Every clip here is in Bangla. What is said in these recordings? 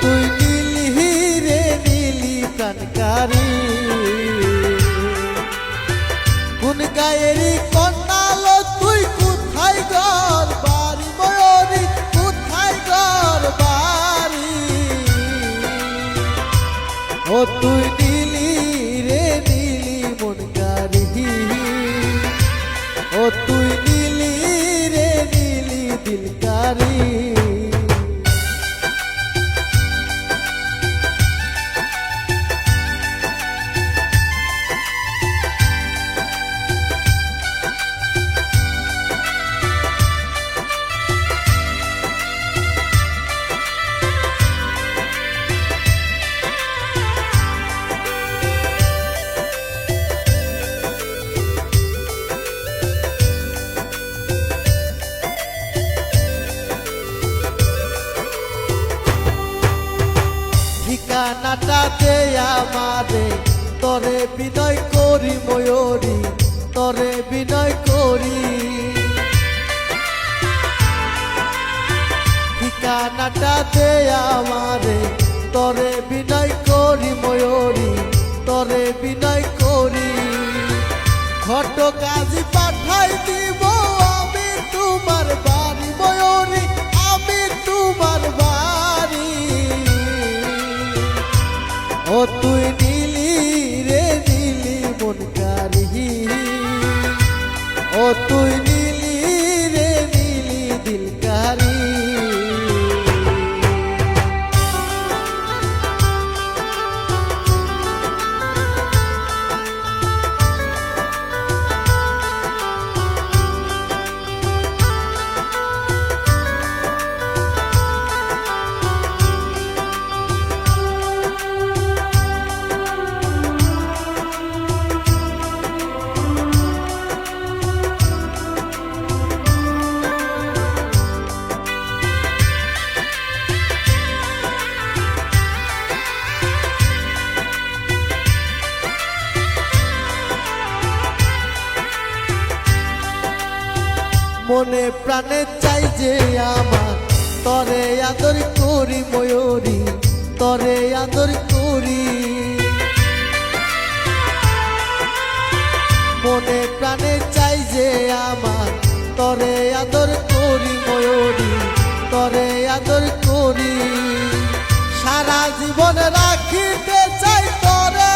তুই নিলি রে নিলি কানকারি কোন গায়েরি কন্যাল তুই কোথায় গর বাড়ি ময়রি কোথায় গর বাড়ি? ও তুই দিলি রে দিলি মন গারি ও তুই দে আমারে, তরে বিনয় করি ময়ূরী, তরে বিনয় করি। ঠিকানাটা আমারে, তরে বিনয় করি ময়ূরী, তরে বিনয় করি। ঘট কাজী পাঠাই দিব আমি তোমার তুই নীলি রে নীলি মন কারি ও তুই নীলি রে নীলি দিলকারি মনে প্রাণে চাই যে আমার। তরে আদর করি ময়ূরী, তরে আদর করি। মনে প্রাণে চাই যে আমার। তরে আদর করি ময়ূরী, তরে আদর করি। সারা জীবন রাখিতে চাই তরে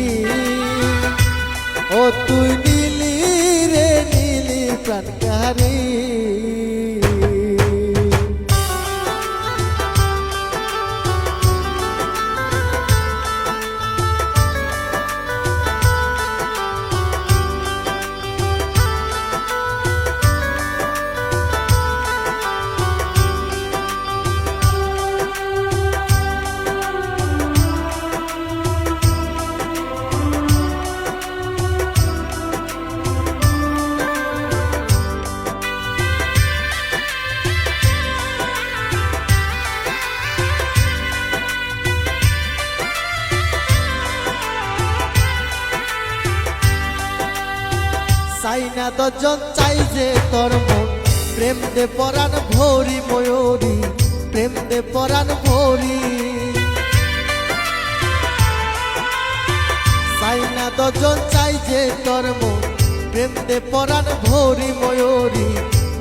কারি ও তুই নীলি রে নীলি প্রাণ চাই না দজন চাই যে তোর মন। প্রেম দে পরাণ ভরি ময়ূরী, প্রেম দে পরাণ ভরি। চাই না দজন চাই যে তোর মন। প্রেম দে পরাণ ভরি ময়ূরী,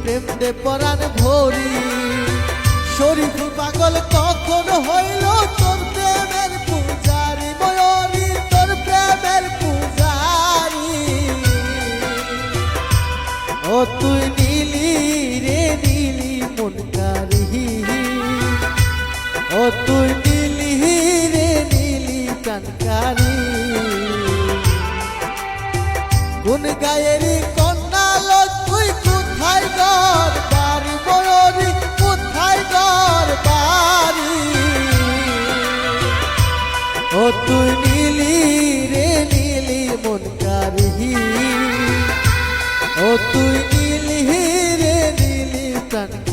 প্রেম দে পরাণ ভরি। শরীফ পাগল কখন হইল তোর তুই রে ও তুই নীলি রে, নীলি কানকারি কোন গায়েরই কন্যা তুই কোথায় ঘর বাড়ি? ময়ূরী কোথায় ঘর বাড়ি? ও তুই নীলি রে, নীলি মন কারি ও তুই দিলি রে দিলি প্রাণ।